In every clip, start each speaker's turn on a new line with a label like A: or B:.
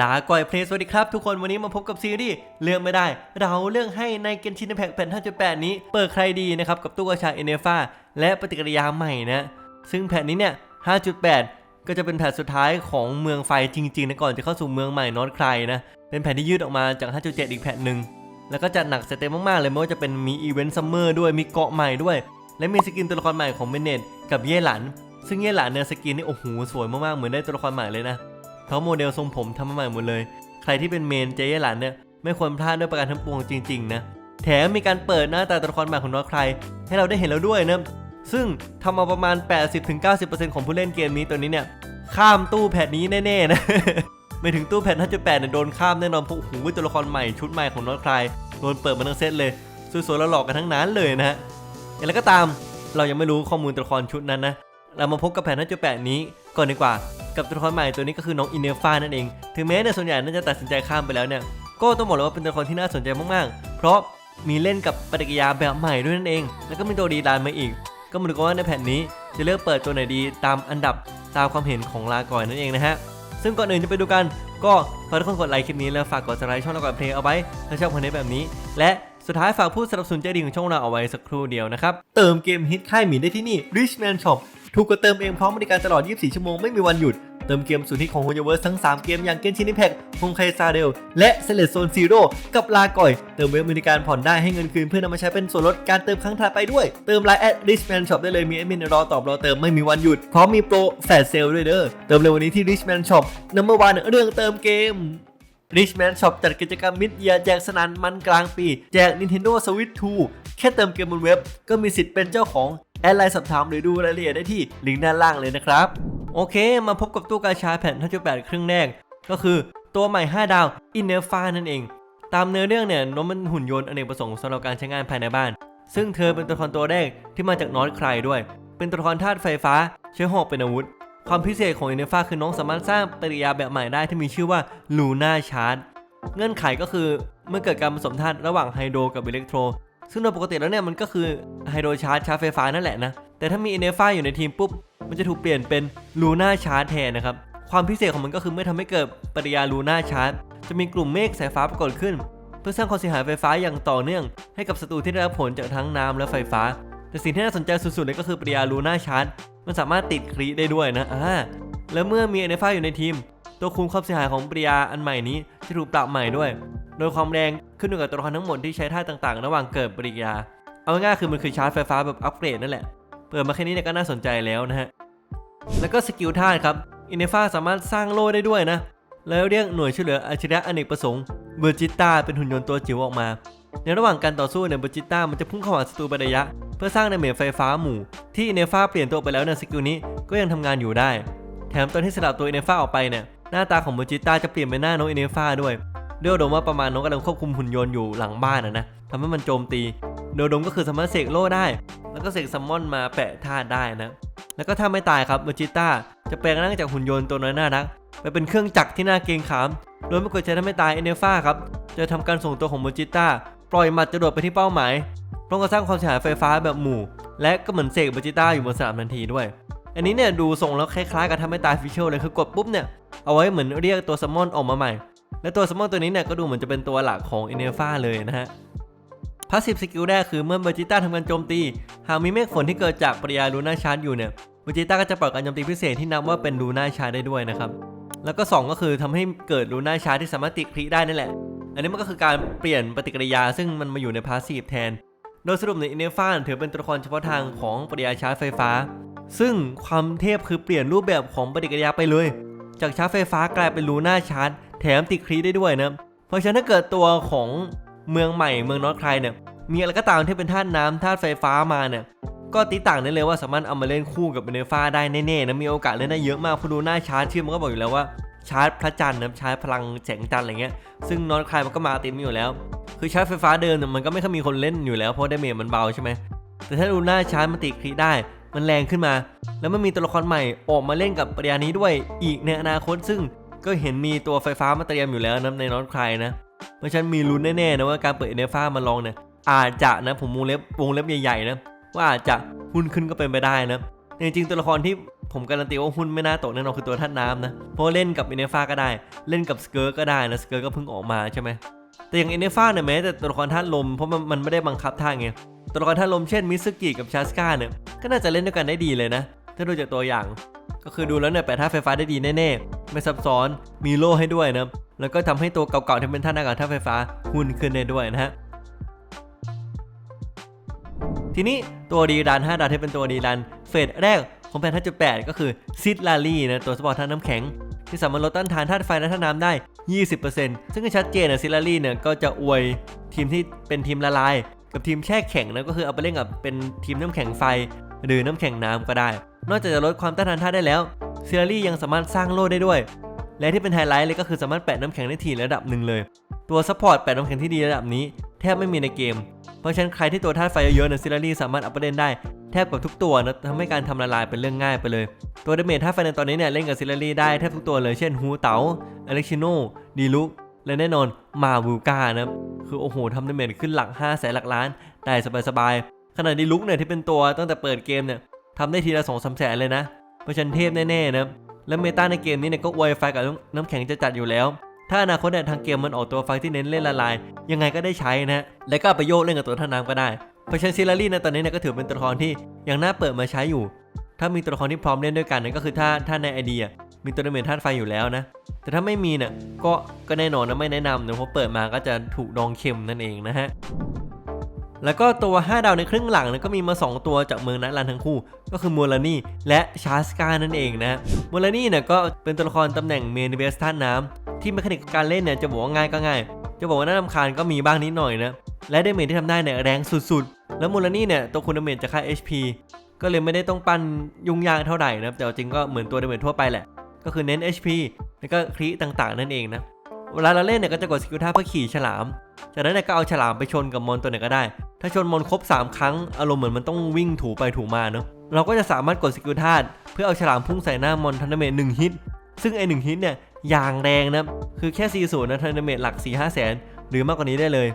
A: ลาก่อยเพลสวัสดีครับ ทุกคนวันนี้มาพบกับซีรีส์เรื่องไม่ได้ เราเรื่องให้ในเกนชินแพ็กแผ่น5.8 นี้เปิดใครดีนะครับ กับตู้กระชาเอเนฟาและปฏิกิริยาใหม่นะ ซึ่งแผ่นนี้เนี่ย 5.8 ก็จะเป็นแผ่นสุดท้ายของเมืองไฟจริงๆนะก่อนจะเข้าสู่เมืองใหม่นอตใครนะ เป็นแผ่นที่ยืดออกมาจาก 5.7 อีกแผ่นหนึ่งแล้วก็จัดหนักสเต็มมากๆเลยไม่ว่าจะเป็นมีอีเวนต์ซัมเมอร์ด้วยมีเกาะใหม่ด้วย และมีสกินตัวละครใหม่ของเมเนตกับเย่หลัน ซึ่งเย่หลันเนี่ยสกินนี่โอ้โหสวยมากๆเหมือนได้ตัวละครใหม่เลยนะ ราะโมเดลทรงผมทำมาใหม่หมดเลย ใครที่เป็นเมนเจเย่หลันเนี่ยไม่ควรพลาดด้วยประการทั้งปวงจริงๆนะแถมมีการเปิดหน้าตาตัวละครใหม่ของน้องใคร ให้เราได้เห็นแล้วด้วยนะซึ่งทำมาประมาณ 80-90%ของผู้เล่นเกมนี้ตัวนี้เนี่ยข้ามตู้แพทนี้แน่ๆนะไม่ถึงตู้แพท5.8เนี่ยโดนข้ามแน่นอนเพราะโอ้โหตัวละครใหม่ชุดใหม่ของน้องใครโดนเปิดมาทั้งเซตเลยสวยๆแล้วหลอกกันทั้งนั้นเลยนะฮะอย่างไรก็ตามเรายังไม่รู้ข้อมูลตัวละครชุดนั้นนะ เรามาพบกับแผน5.8นี้ก่อนดีกว่า กับตัวละครใหม่ตัวนี้ก็คือน้องอินเนฟ้านั่นเอง ถึงแม้ในส่วนใหญ่น่าจะตัดสินใจข้ามไปแล้วเนี่ย ก็ต้องบอกเลยว่าเป็นตัวละครที่น่าสนใจมากๆ เพราะมีเล่นกับปฏิกิริยาแบบใหม่ด้วยนั่นเอง แล้วก็มีตัวดีดานมาอีก ก็มาดูกันว่าในแผ่นนี้จะเลือกเปิดตัวไหนดีตามอันดับตามความเห็นของลาก่อนนั่นเองนะฮะ ซึ่งก่อนอื่นจะไปดูกัน ก็ฝากทุกคนกดไลค์คลิปนี้แล้วฝากกด subscribe ช่องเราก่อนเพลงเอาไว้ถ้าชอบคอนเทนต์แบบนี้ และสุดท้ายฝากผู้สนับสนุนใจดีของช่องเราเอาไว้สักครู่เดียวนะครับ เติมเกมฮิตค่ายหมีได้ที่นี่ Richman Shop ถูกกว่าเติมเองพร้อมบริการตลอด 24 ชั่วโมงไม่มีวันหยุด เติมเกมสุดฮิตของ h o ยเวิร์สทั้ง 3 เกมอย่างเกนชินิแพ็กฮงไคซาเดล และเซเลโซนซีโร่กับลาก่อย เติมเว็บบริการผ่อนได้ให้เงินคืนเพื่อนำมาใช้เป็นส่วนลดการเติมครั้งถัดไปด้วย เติมไลน์แอด Richman Shop ได้เลยมีแอดมินรอตอบรอเติมไม่มีวันหยุดพร้อมมีโปรแฟลชเซลด้วยเด้อเติมเร็ววันนี้ที่ Richman Shop number one เรื่องเติมเกม Richman Shop จัดกิจกรรมมิดเยียแจกสนันมันกลางปี แจก Nintendo Switch 2 แค่เติมเกมบนเว็บ ก็มีสิทธิ์เป็นเจ้าของ แอดไลน์สอบถามหรือดูรายละเอียดได้ที่ลิงก์ด้านล่างเลยนะครับ โอเค มาพบกับตู้กาชาแผ่น5.8ครึ่งแรก ก็คือตัวใหม่ 5 ดาว i n n e r f a นั่นเอง ตามเนื้อเรื่องเนี่ยน้องมันหุ่นยนต์อเนกประสงค์สำหรับการใช้งานภายในบ้าน ซึ่งเธอเป็นตัวละครตัวแรกที่มาจากนอตใครด้วย เป็นตัวละครธาตุไฟฟ้าใช้หอกเป็นอาวุธ ความพิเศษของอินเนอร์ฟ้าคือน้องสามารถสร้างปฏิกิริยาแบบใหม่ได้ที่มีชื่อว่าลูน่าชาร์เงื่อนไขก็คือเมื่อเกิดการผสมธาตุระหว่างไฮโดรกับอิเล็กโทร ซึ่งโดยปกติแล้วเนี่ยมันก็คือไฮโดรชาร์จชาร์จไฟฟ้านั่นแหละนะ แต่ถ้ามีเอเนฟ้าอยู่ในทีมปุ๊บ มันจะถูกเปลี่ยนเป็นลูน่าชาร์จแทนนะครับ ความพิเศษของมันก็คือเมื่อทำให้เกิดปฏิกิริยาลูน่าชาร์จจะมีกลุ่มเมฆสายฟ้าปรากฏขึ้น เพื่อสร้างความเสียหายไฟฟ้าอย่างต่อเนื่อง ให้กับศัตรูที่ได้รับผลจากทั้งน้ำและไฟฟ้า แต่สิ่งที่น่าสนใจสุดๆเลยก็คือปฏิกิริยาลูน่าชาร์จมันสามารถติดครีได้ด้วยนะอ่าแล้วเมื่อมีเอเนฟ้าอยู่ในทีม ตัวคุมความเสียหายของปริยาอันใหม่นี้จะถูกปรับใหม่ด้วย โดยความแรงขึ้นอยู่กับตัวละครทั้งหมดที่ใช้ท่าต่างๆ ระหว่างเกิดปริยา เอาง่ายๆคือมันคือชาร์จไฟฟ้าแบบอัปเกรดนั่นแหละ เปิดมาแค่นี้เนี่ยก็น่าสนใจแล้วนะฮะ แล้วก็สกิลท่าครับ อินเนฟ้าสามารถสร้างโล่ได้ด้วยนะ แล้วเรียกหน่วยช่วยเหลืออัจฉริยะอเนกประสงค์เบอร์จิต้าเป็นหุ่นยนต์ตัวจิ๋วออกมา ในระหว่างการต่อสู้เนี่ยเบอร์จิต้ามันจะพุ่งเข้าหาศัตรูเป็นระยะ เพื่อสร้างดาเมจไฟฟ้าหมู่ ที่อินเนฟ้าเปลี่ยนตัวไปแล้วเนี่ยสกิลนี้ก็ยังทำงานอยู่ได้ แถมตอนที่สลับตัวอินเนฟ้าออกไปเนี่ยหน้าตาของเบอร์จิต้าจะเปลี่ยนเป็นหน้าน้องอินเนฟ้าด้วย โดอุดมว่าประมาณน้องกำลังควบคุมหุ่นยนต์อยู่หลังบ้านนะนะทำให้มันโจมตีโดอุดมก็คือสามารถเสกโล่ได้ แล้วก็เสกซัมมอนมาแปะท่าได้นะ แล้วก็ถ้าไม่ตายครับเวจิต้าจะแปลงร่างจากหุ่นยนต์ตัวน้อยน่ารักไปเป็นเครื่องจักรที่น่าเกรงขาม โดยไม่กดใช้ถ้าไม่ตายเอเนฟ้าครับจะทำการส่งตัวของเวจิต้าปล่อยหมัดจรวดไปที่เป้าหมายพร้อมกับสร้างความเสียหายไฟฟ้าแบบหมู่ และก็เหมือนเสกเวจิต้าอยู่บนสนามทันทีด้วย อันนี้เนี่ยดูทรงแล้วคล้ายๆกับทำไม่ตายฟิชเชลเลยคือกดปุ๊บเนี่ยเอาไว้เหมือนเรียกตัวซัมมอนออกมาใหม่ และตัวซัมมอนตัวนี้เนี่ยก็ดูเหมือนจะเป็นตัวหลักของเอเนฟ้าเลยนะฮะพาสซีฟสกิลแรกคือเมื่อเบจิต้าทำการโจมตี หากมีเมฆฝนที่เกิดจากปริยาลูน่าชาร์จอยู่เนี่ยเบจิต้าก็จะปล่อยการโจมตีพิเศษที่นับว่าเป็นลูน่าชาร์จได้ด้วยนะครับ แล้วก็ 2 ก็คือทำให้เกิดลูน่าชาร์จที่สามารถติดคลิได้นั่นแหละ อันนี้มันก็คือการเปลี่ยนปฏิกิริยาซึ่งมันมาอยู่ในพาสซีฟแทน โดยสรุปในอินเนฟ้าถือเป็นตัวละครเฉพาะทางของปริยาชาร์จไฟฟ้า ซึ่งความเทพคือเปลี่ยนรูปแบบของปฏิกิริยาไปเลย จากชาร์จไฟฟ้ากลายเป็นลูน่าชาร์ แถมติดคลิได้ด้วยนะ เพราะฉะนั้นถ้าเกิดตัวของเมืองใหม่เมืองนอตไครเนี่ยมีอะไรก็ตามที่เป็นธาตุน้ำธาตุไฟฟ้ามาเนี่ยก็ตีต่างได้เลยว่าสามารถเอามาเล่นคู่กับเบเนฟ้าได้แน่ๆนะมีโอกาสเล่นได้เยอะมากพราะดูหน้าชาร์จชื่อมันก็บอกอยู่แล้วว่าชาร์จพระจันทร์นะชาร์จพลังแสงจันทร์อะไรเงี้ยซึ่งนอตไครมันก็มาเต็มอยู่แล้ว คือชาร์จไฟฟ้าเดิมเนี่ยมันก็ไม่ค่อยมีคนเล่นอยู่แล้วเพราะดาเมจมันเบาใช่ไหมแต่ถ้าดูหน้าชาร์จมันติดคลิได้มันแรงขึ้นมา แล้วมันมีตัวละครใหม่ออกมาเล่นกับปริยานี้ด้วยอีกในอนาคตซึ่ง ก็เห็นมีตัวไฟฟ้ามาเตรียมอยู่แล้วนะในน็อตไครนะเพราะฉะนันมีลุ้นแน่ๆนะว่าการเปิดเอเนฟ้ามาลองเนี่ยอาจจะนะผมวงเล็บวงเล็บใหญ่ๆนะว่าอาจจะหุ้นขึ้นก็เป็นไปได้นะจริงๆตัวละครที่ผมการันตีว่าหุ้นไม่น่าตกแน่นอนคือตัวท่านน้ำนะเพราะเล่นกับเอเนฟ้าก็ได้ เล่นกับสเกิร์ก็ได้นะสเกิร์ก็เพิ่งออกมาใช่ไหมแต่อย่างเอเนฟ้าเนี่ยแม้แต่ตัวละครธาตุลมเพราะมันมันไม่ได้บังคับท่าไงตัวละครธาตุลมเช่นมิสกิกับชาสกาเนี่ยก็น่าจะเล่นด้วยกันได้ดีเลยนะ ถ้าดูจากตัวอย่าง ก็คือดูแล้วเนี่ยแปดธาไฟฟ้าได้ดีแน่ๆ ไม่ซับซ้อนมีโล่ให้ด้วยนะแล้วก็ทำให้ตัวเก่าๆที่เป็นธาตุอากาศธาไฟฟ้าหุ่นขึ้นได้ด้วยนะฮะทีนี้ตัวดีดัน5ดาวที่เป็นตัวดีดันเฟสแรกของแพน5.8 ก็คือซิดลารี่นะตัวสปอร์ตธาน้ำแข็ง ที่สามารถลดต้านทานธาตุไฟและธาตุน้ำได้ 20%ซึ่งก็ชัดเจนนะซิดลารี่เนี่ยก็จะอวยทีมที่เป็นทีมละลาย กับทีมแช่แข็งนะก็คือเอาไปเล่นกับเป็นทีมน้ำแข็งไฟ หรือน้ำแข็งน้ำก็ได้ นอกจากจะลดความต้านทานธาตุได้แล้ว ซิลารี่ยังสามารถสร้างโล่ได้ด้วย และที่เป็นไฮไลท์เลยก็คือสามารถแปะน้ำแข็งได้ทีระดับหนึ่งเลย ตัวซัพพอร์ตแปะน้ำแข็งที่ดีระดับนี้แทบไม่มีในเกม เพราะฉะนั้นใครที่ตัวธาตุไฟเยอะๆนะซิลารี่สามารถอัพเดนได้แทบกับทุกตัวนะทำให้การทำละลายเป็นเรื่องง่ายไปเลย ตัวเดเมจธาตุไฟในตอนนี้เนี่ยเล่นกับซิลารี่ได้แทบทุกตัวเลย เช่นฮูเต๋าอเล็กชิโนดีลุกและแน่นอนมาวูกานะคือโอ้โหทำเดเมจขึ้นหลัก5แสนหลักล้าน ได้สบายๆขนาดดีลุกเนี่ยที่เป็นตัวตั้งแต่เปิดเกมเนี่ยทำได้ทีละ2องสามแสนเลยนะ เพราะฉะนันเทพแน่ๆนะและเมตาในเกมนี้เนี่ยก็ไวไฟกับน้ำแข็งจะจัดอยู่แล้ว ถ้าอนาคตเนี่ยทางเกมมันออกตัวไฟที่เน้นเล่นละลาย ยังไงก็ได้ใช้นะและก็ไปโยกเล่นกับตัวท่าน้ำก็ได้เพราะฉะนั้นซิลารี่ในตอนนี้เนี่ยก็ถือเป็นตัวละครที่ยังน่าเปิดมาใช้อยู่ ถ้ามีตัวละครที่พร้อมเล่นด้วยกันนั่นก็คือถ้าถ้าในไอเดียมีตัวดาเมจธาตุไฟอยู่แล้วนะ แต่ถ้าไม่มีเนี่ยก็ก็แน่นอนนะไม่แนะนำนะเพราะเปิดมาก็จะถูกดองเค็มนั่นเองนะฮะ แล้วก็ตัว 5 ดาวในครึ่งหลังเนี่ยก็มีมา 2 ตัวจากเมืองนัดลันทั้งคู่ ก็คือมูลานี่และชาสกานั่นเองนะมูลานี่เนี่ยก็เป็นตัวละครตำแหน่งเมนเบสท่านน้ำที่เมคานิกการเล่นเนี่ยจะบอกว่าง่ายก็ง่าย จะบอกว่าน่ารำคาญก็มีบ้างนิดหน่อยนะและดเมจที่ทำได้เนี่ยแรงสุดๆ แล้วมูลานี่เนี่ยตัวคุณดาเมจจะค่า HP ก็เลยไม่ได้ต้องปั้นยุ่งยากเท่าไหร่นะแต่จริงก็เหมือนตัวดาเมจทั่วไปแหละ ก็คือเน้น HP แล้วก็คลิต่างๆ นั่นเองนะ เวลาเราเล่นเนี่ยก็จะกดสกิลท่าเพื่อขี่ฉลาม จากนั้นเนี่ยก็เอาฉลามไปชนกับมอนตัวไหนก็ได้ ถ้าชนมอนครบ 3 ครั้งอารมณ์เหมือนมันต้องวิ่งถูไปถูมาเนาะ เราก็จะสามารถกดสกิลธาเพื่อเอาฉลามพุ่งใส่หน้ามอนทันเมตหนึ่งฮิต ซึ่งไอหนึ่งฮิตเนี่ยอย่างแรงนะ คือแค่4ีศูนย์นะทันเมตหลัก4 5แสนหรือมากกว่านี้ได้เลย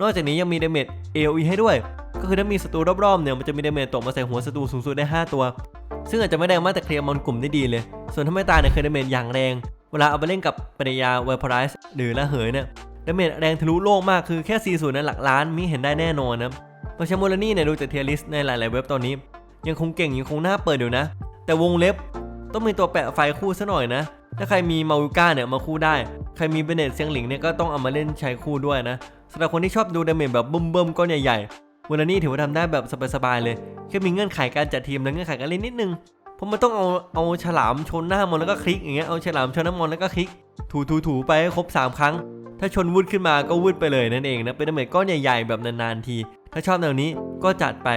A: นอกจากนี้ยังมีเดเมจ AOE ให้ด้วย ก็คือถ้ามีศัตรูรอบๆเนี่ยมันจะมีเดเมจตกมาใส่หัวศัตรูสูงสุดได้ 5 ตัว ซึ่งอาจจะไม่แรงมากแต่เคลียร์มอนกลุ่มได้ดีเลย ส่วนถ้าไม่ตายเนี่ยคือดเมจอย่างแรง วลาเอาไปเล่นกับปริยาเวอร์พไรส์หรือละเหยเนี่ยดาเมจแรงทะลุโลกมากคือแค่40นั้นหลักล้านมีเห็นได้แน่นอนนะเพราะฉะนั้นมูลนี่เนี่ยดูจากเทียริสในหลาย ๆ เว็บตอนนี้ ยังคงเก่งยังคงน่าเปิดอยู่นะ แต่วงเล็บต้องมีตัวแปะไฟคู่ซะหน่อยนะ ถ้าใครมีมาวิก้าเนี่ยมาคู่ได้ ใครมีเบเนตเซียงหลิงเนี่ยก็ต้องเอามาเล่นใช้คู่ด้วยนะสำหรับคนที่ชอบดูดาเมจแบบบึ้มๆก้อนใหญ่ๆมูลนี่ถือว่าทำได้แบบสบายๆเลยแค่มีเงื่อนไขการจัดทีมและเงื่อนไขการเล่นนิดนึง เพราะมันต้องเอาเอาฉลามชนหน้ามอนแล้วก็คลิกอย่างเงี้ยเอาฉลามชนหน้ำมอนแล้วก็คลิก ถูถูถูไปให้ครบ 3 ครั้ง ถ้าชนวุดขึ้นมาก็วุดไปเลยนั่นเองนะเป็นดาเมจก้อนใหญ่ๆแบบนานๆที ถ้าชอบแนวนี้ก็จัดไป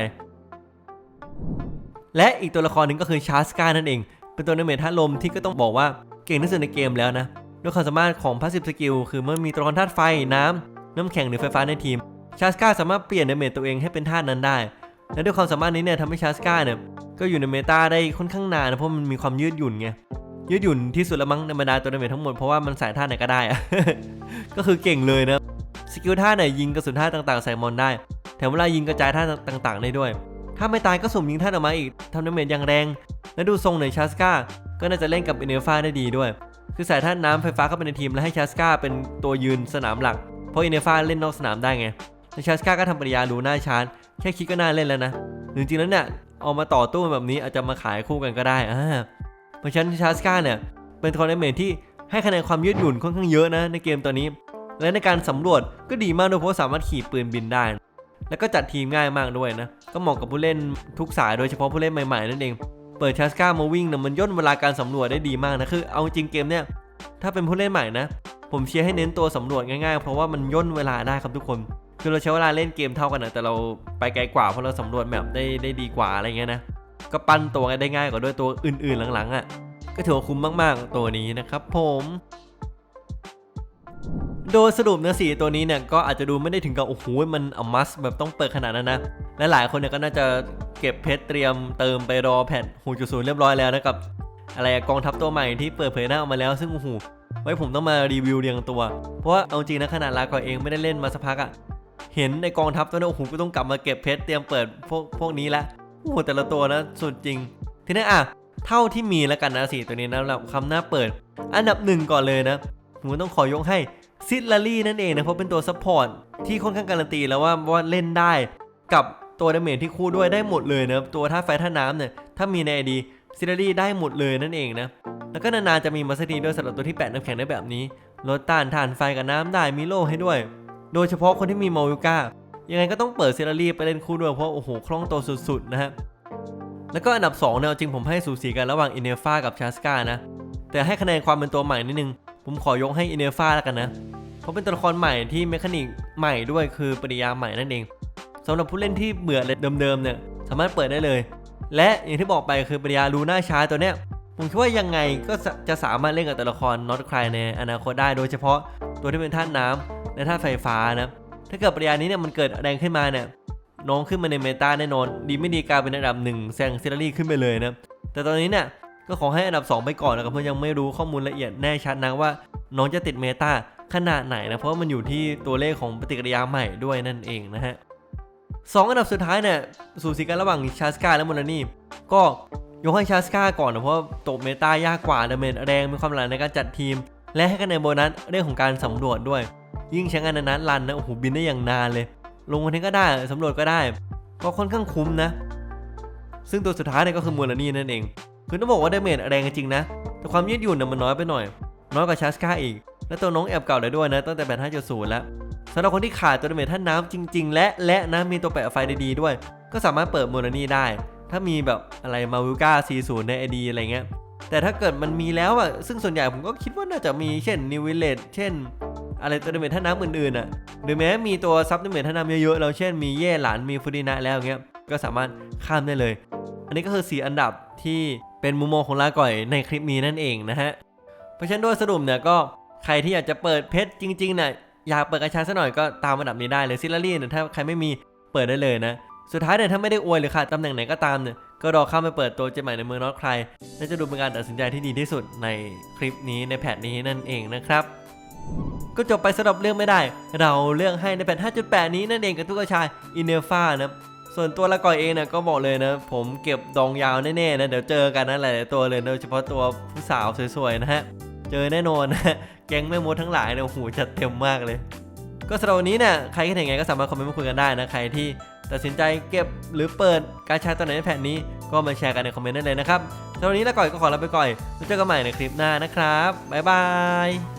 A: และอีกตัวละครหนึ่งก็คือชาร์สกานั่นเอง เป็นตัวดาเมจธาลมที่ก็ต้องบอกว่าเก่งที่สุดในเกมแล้วนะด้วยความสามารถของพาสซีฟสกิลคือเมื่อมีตัวละครธาตุไฟน้ำน้ำแข็งหรือไฟฟ้าในทีมชาสกาสามารถเปลี่ยนดาเมจตัวเองให้เป็นธาตุนั้นได้ และด้วยความสามารถนี้เนี่ยทำให้ชาสกาเนี่ยก็อยู่ในเมตาได้ค่อนข้างนานนะเพราะมันมีความยืดหยุ่นไงยืดหยุ่นที่สุดล้วมั้งในบรรดาตัวดาเมจทั้งหมดเพราะว่ามันใส่ท่าไหนก็ได้อะก็คือเก่งเลยนะสกิลท่าไหนยิงกระสุนท่าต่างๆใส่มอนได้ แถมเวลายิงกระจายท่าต่างๆได้ด้วย ถ้าไม่ตายก็สุ่มยิงท่าออกมาอีกทำดาเมจอย่างแรง และดูทรงในชาสกาก็น่าจะเล่นกับเอเนฟ้าได้ดีด้วย คือใส่ท่าน้ำไฟฟ้าเข้าไปในทีมแล้วให้ชาสกาเป็นตัวยืนสนามหลัก เพราะเอเนฟ้าเล่นนอกสนามได้ไง แล้วชาสกาก็ทำปริยาดูน่าชาร์แค่คิดก็น่าเล่นแล้วนะจริงๆแล้วเนี่ยเอามาต่อตู้แบบนี้อาจจะมาขายคู่กันก็ได้อ่าเพราะฉะนั้นชาสกาเนี่ยเป็นคอนเนเมนที่ให้คะแนนความยืดหยุ่นค่อนข้างเยอะนะในเกมตัวนี้ และในการสำรวจก็ดีมากด้วยเพราะสามารถขี่ปืนบินได้ แล้วก็จัดทีมง่ายมากด้วยนะ ก็เหมาะกับผู้เล่นทุกสายโดยเฉพาะผู้เล่นใหม่ๆนั่นเอง เปิดชาสกามาวิ่งเนี่ยมันย่นเวลาการสำรวจได้ดีมากนะคือเอาจริงเกมเนี่ยถ้าเป็นผู้เล่นใหม่นะ ผมเชียร์ให้เน้นตัวสำรวจง่ายๆ เพราะว่ามันย่นเวลาได้ครับทุกคน คือเราใช้เวลาเล่นเกมเท่ากันนะแต่เราไปไกลกว่าเพราะเราสำรวจแมปได้ได้ดีกว่าอะไรเงี้ยนะก็ปั้นตัวได้ง่ายกว่าด้วยตัวอื่นๆหลังๆอะก็ถือว่าคุ้มมากๆตัวนี้นะครับผมโดยสรุปเนื้อสีตัวนี้เนี่ยก็อาจจะดูไม่ได้ถึงกับโอ้โหมันอมัสแบบต้องเปิดขนาดนั้นนะและหลายคนเนี่ยก็น่าจะเก็บเพชรเตรียมเติมไปรอแผ่นหูจุดศูนย์เรียบร้อยแล้วนะกับ อะไรกองทัพตัวใหม่ที่เปิดเผยหน้าออกมาแล้วซึ่งโอ้โหไว้ผมต้องมารีวิวเรียงตัว เพราะว่าเอาจริงนะขนาดลาก่อเองไม่ได้เล่นมาสักพักอะ เห็นในกองทัพตัวนั้นโอ้โหก็ต้องกลับมาเก็บเพชรเตรียมเปิดพวกพวกนี้ละโอ้โหแต่ละตัวนะสุดจริง ทีนี้อะเท่าที่มีแล้วกันนะสี่ตัวนี้นะสำหรับคำหน้าเปิด อันดับหนึ่งก่อนเลยนะผมต้องขอยกให้ซิลลารี่นั่นเองนะเพราะเป็นตัวซัพพอร์ตที่ค่อนข้างการันตีแล้วว่าว่าเล่นได้กับตัวดาเมจที่คู่ด้วยได้หมดเลยนะตัวท่าไฟท่าน้ำเนี่ยถ้ามีในไอดีซิลลารี่ได้หมดเลยนั่นเองนะแล้วก็นานๆจะมีมาสตีด้วยสำหรับตัวที่แปะน้ำแข็งได้แบบนี้ลดต้านทานไฟกับน้ำได้มีโล่ให้ด้วย โดยเฉพาะคนที่มีมาวิก้ายังไงก็ต้องเปิดเซรารีไปเล่นคู่ด้วยเพราะโอ้โหคล่องตัวสุดๆนะฮะแล้วก็อันดับ2เนี่ยจริงผมให้สูสีกันระหว่างอินเนฟากับชาสกานะ แต่ให้คะแนนความเป็นตัวใหม่นิดนึง ผมขอยกให้อินเนฟาแล้วกันนะ เพราะเป็นตัวละครใหม่ที่เมคานิกใหม่ด้วยคือปริยาใหม่นั่นเองสำหรับผู้เล่นที่เบื่อเลยเดิมๆเนี่ยสามารถเปิดได้เลย และอย่างที่บอกไปคือปริยาลูน่าชาตัวเนี้ยผมคิดว่ายังไงก็จะสามารถเล่นกับตัวละครน็อตคลายในอนาคตได้โดยเฉพาะตัวที่เป็นธาตุน้ำ และธาตุไฟฟ้านะถ้าเกิดปริยานี้เนี่ยมันเกิดแรงขึ้นมาเนี่ยน้องขึ้นมาในเมตาแน่นอน ดีไม่ดีกลายเป็นอันดับหนึ่งแซงเซรารี่ขึ้นไปเลยนะแต่ตอนนี้เนี่ยก็ขอให้อันดับ 2 ไปก่อนนะครับเพราะยังไม่รู้ข้อมูลละเอียดแน่ชัดนะว่า น้องจะติดเมตาขนาดไหนนะเพราะว่ามันอยู่ที่ตัวเลขของปฏิกิริยาใหม่ด้วยนั่นเองนะฮะสองอันดับสุดท้ายเนี่ยสูสีกันระหว่างชาสกาและโมนานี่ก็ยกให้ชาสกาก่อนนะเพราะตกเมตายากกว่าดาเมจแรงมีความหลากหลายในการจัดทีม และให้คะแนนโบนัสเรื่องของการสำรวจด้วย ยิ่งใช้งานนานๆรันนะโอ้โหบินได้อย่างนานเลย ลงวันนี้ก็ได้สำรวจก็ได้ ก็ค่อนข้างคุ้มนะ ซึ่งตัวสุดท้ายเนี่ยก็คือมูลนี่นั่นเองคือต้องบอกว่าดาเมจแรงจริงนะ แต่ความยืดหยุ่นเนี่ยมันน้อยไปหน่อย น้อยกว่าชาสกาอีก และตัวน้องแอบเก่าเลยด้วยนะตั้งแต่แบท5.0 แล้วสำหรับคนที่ขาดตัวดาเมจท่านน้ำจริง ๆ และและนะมีตัวแปะไฟดีๆด้วย ก็สามารถเปิดมูลนี่ได้ ถ้ามีแบบอะไรมาวิลก้า40 ในไอดีอะไรเงี้ยแต่ถ้าเกิดมันมีแล้วอะซึ่งส่วนใหญ่ผมก็คิดว่าน่าจะมีเช่นนิววิลเลตเช่น อะไรตัวดาเมจท่าน้ำอื่นๆอะหรือแม้มีตัวซับดาเมจท่าน้ำเยอะๆแล้วเช่นมีเย่หลานมีฟูดินะแล้วเงี้ยก็สามารถข้ามได้เลย อันนี้ก็คือ 4 อันดับที่เป็นมุมมองของลาก่อยในคลิปนี้นั่นเองนะฮะเพราะฉะนั้นโดยสรุปเนี่ยก็ใครที่อยากจะเปิดเพชรจริงๆเนี่ยอยากเปิดกระชาสักหน่อยก็ตามอันดับนี้ได้เลยซิลลารี่เนี่ยถ้าใครไม่มีเปิดได้เลยนะ สุดท้ายเนี่ยถ้าไม่ได้อวยหรือขาดตำแหน่งไหนก็ตามเนี่ยก็รอเข้าไปเปิดตัวเจใหม่ในเมืองนอตใครน่าจะดูเป็นการตัดสินใจที่ดีที่สุดในคลิปนี้ในแพทนี้นั่นเองนะครับ ก็จบไปสำหรับเรื่องไม่ได้ เราเรื่องให้ในแพท5.8 นี้นั่นเองกับทุกกระชายอินเนฟ้านะส่วนตัวละก่อยเองนี่ยก็บอกเลยนะผมเก็บดองยาวแน่ๆนะเดี๋ยวเจอกันนะหลายๆตัวเลยโดยเฉพาะตัวผู้สาวสวยๆนะฮะเจอแน่นอนนะแก๊งแม่มดทั้งหลายเนี่ยโอ้โหจัดเต็มมากเลย ก็สำหรับวันนี้เนี่ยใครคิดเห็นไงก็สามารถคอมเมนต์มาคุยกันได้นะใครที่ตัดสินใจเก็บหรือเปิดการช้ตัวไหนในแผ่นนี้ก็มาแชร์กันในคอมเมนต์ได้เลยนะครับสำหรับวันนี้ละก่อยก็ขอลาไปก่อนแล้วเจอกันใหม่ในคลิปหน้านะครับบ๊ายบาย